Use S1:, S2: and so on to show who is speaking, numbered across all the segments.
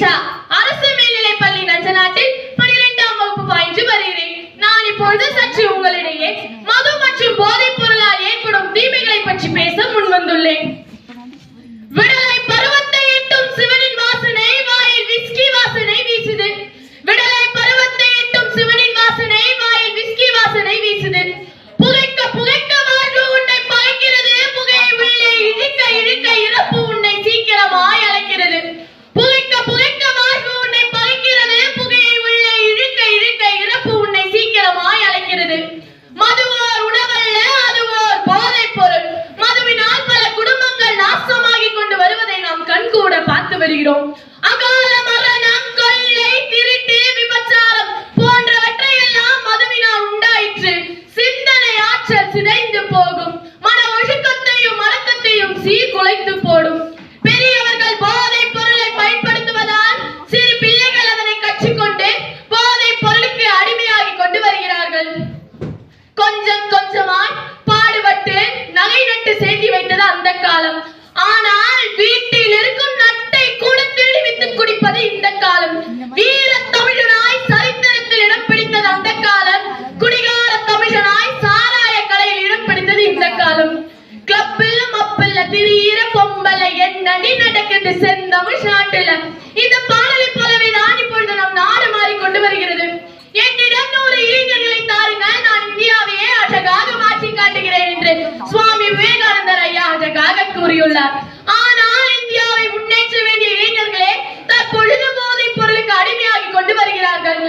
S1: நிஷா அரசு மேல்நிலை பள்ளி நஞ்சநாட்டில் பனிரெண்டாம் வகுப்பு பயின்று வருகிறேன். நான் இப்பொழுது சற்று உங்களிடையே மது மற்றும் போதைப் பொருளால் ஏற்படும் தீமைகளை பற்றி பேச முன்வந்துள்ளேன். I'm out. என்னடி நடக்குது செந்தமிழ் நாட்டுல. இந்த பாடலை போலவே தான் இப்பொழுது நம் நாடு மாறி கொண்டு வருகிறது. என்னிடம் நூறு இளைஞர்களை தாருங்கள். நான் இந்தியாவையே அழகாக மாற்றி காட்டுகிறேன் என்று சுவாமி விவேகானந்தர் ஐயா அழகாக கூறியுள்ளார். ஆனால் இந்தியாவை முன்னேற்ற வேண்டிய இளைஞர்களே தற்பொழுது போதைப் பொருளுக்கு அடிமையாகி கொண்டு வருகிறார்கள்.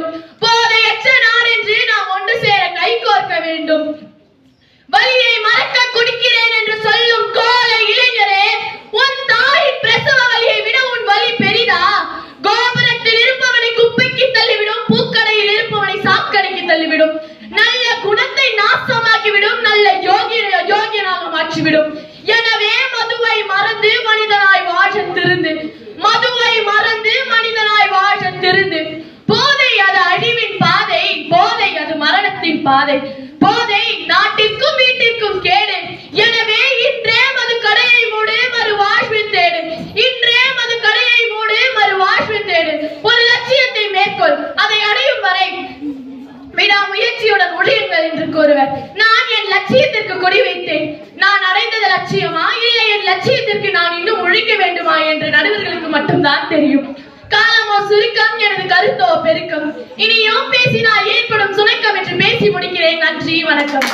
S1: வேண்டும். போதையற்ற நாடென்று நாம் ஒன்று சேர கை கோர்க்க வேண்டும். வலியை பாதை. போதை நாட்டிற்கும் வீட்டிற்கும் கேடு. எனவே இன்றே மது கடையை மூடு மறு வாழ்வில் தேடு. இன்றே மது கடையை மூடு மறு வாழ்வில் தேடு. ஒரு லட்சியத்தை மேற்கொள் அதை அடையும் வரை விடாமுயற்சியுடன் ஒளியுங்கள் என்று கூறுவர். நான் என் லட்சியத்திற்கு கொடி வைத்தேன். நான் அடைந்தது லட்சியமா? இல்லை என் லட்சியத்திற்கு நான் இன்னும் ஒழிக்க வேண்டுமா? என்று நடுவர்களுக்கு மட்டும்தான் தெரியும். சுருக்கம் எனது கருத்தோ பெருக்கம். இனியும் பேசினால் ஏற்படும் சுணக்கம் என்று பேசி முடிக்கிறேன். நன்றி வணக்கம்.